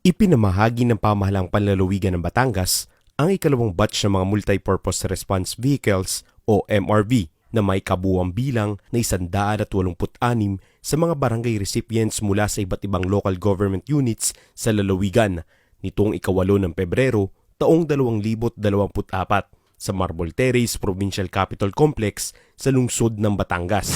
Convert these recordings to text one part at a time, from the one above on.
Ipinamahagi ng pamahalang panlalawigan ng Batangas ang ikalawang batch ng mga Multipurpose Response Vehicles o MRV na may kabuwang bilang na 186 sa mga barangay recipients mula sa iba't ibang local government units sa lalawigan nitong ikawalo ng Pebrero taong 2024 sa Marble Terrace Provincial Capital Complex sa lungsod ng Batangas.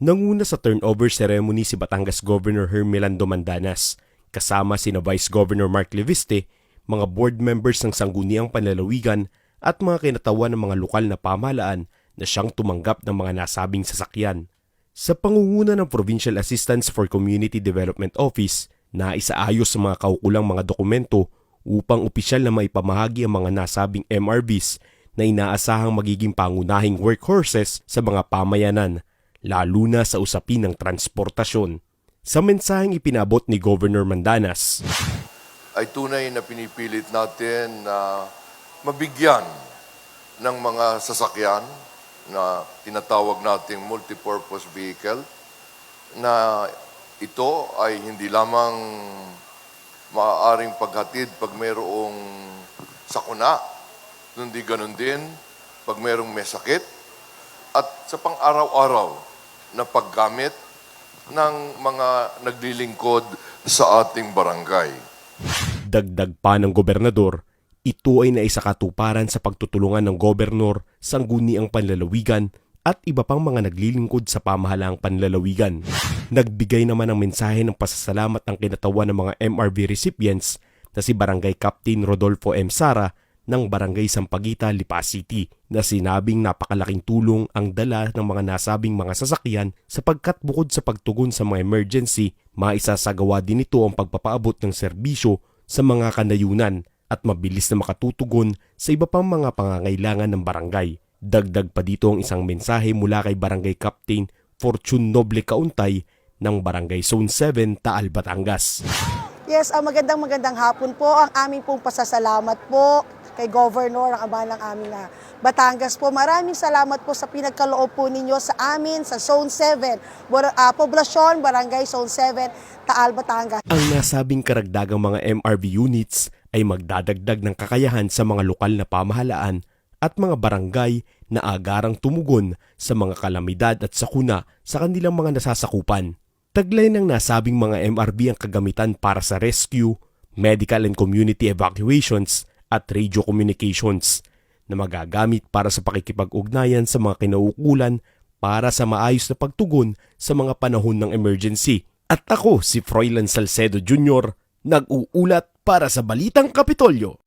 Nanguna sa turnover ceremony si Batangas Governor Hermelando Mandanas kasama sina Vice Governor Mark Leviste, mga board members ng Sangguniang Panlalawigan at mga kinatawan ng mga lokal na pamahalaan na siyang tumanggap ng mga nasabing sasakyan. Sa pangunguna ng Provincial Assistance for Community Development Office na isaayos sa mga kaukulang mga dokumento upang opisyal na maipamahagi ang mga nasabing MRVs na inaasahang magiging pangunahing workhorses sa mga pamayanan, lalo na sa usapin ng transportasyon. Sa mensaheng ipinabot ni Governor Mandanas, ay tunay na pinipilit natin na mabigyan ng mga sasakyan na tinatawag nating multipurpose vehicle na ito ay hindi lamang maaaring paghatid pag mayroong sakuna, kundi ganun din pag mayroong may sakit at sa pang-araw-araw na paggamit ng mga naglilingkod sa ating barangay. dagdag pa ng gobernador, ito ay naisakatuparan sa pagtutulungan ng gobernor, sangguniang panlalawigan at iba pang mga naglilingkod sa pamahalaang panlalawigan. Nagbigay naman ng mensahe ng pasasalamat ang kinatawan ng mga MRV recipients na si Barangay Captain Rodolfo M. Sara ng Barangay Sampaguita, Lipa City na sinabing napakalaking tulong ang dala ng mga nasabing mga sasakyan sapagkat bukod sa pagtugon sa mga emergency, maisasagawa din ito ang pagpapaabot ng serbisyo sa mga kanayunan at mabilis na makatutugon sa iba pang mga pangangailangan ng barangay. Dagdag pa dito ang isang mensahe mula kay Barangay Captain Fortune Noble Kauntay ng Barangay Zone 7, Taal, Batangas. Yes, ang magandang magandang hapon po. Ang aming pong pasasalamat po kay Governor, ang ama ng aming ah, Batangas po. Maraming salamat po sa pinagkaloob po ninyo sa amin sa Zone 7, Bor- ah, Poblasyon, Barangay Zone 7, Taal, Batangas. Ang nasabing karagdagang mga MRV units ay magdadagdag ng kakayahan sa mga lokal na pamahalaan at mga barangay na agarang tumugon sa mga kalamidad at sakuna sa kanilang mga nasasakupan. Taglay ng nasabing mga MRV ang kagamitan para sa rescue, medical and community evacuations at radio communications na magagamit para sa pakikipag-ugnayan sa mga kinaukulan para sa maayos na pagtugon sa mga panahon ng emergency. At ako si Froilan Salcedo Jr., nag-uulat para sa Balitang Kapitolyo.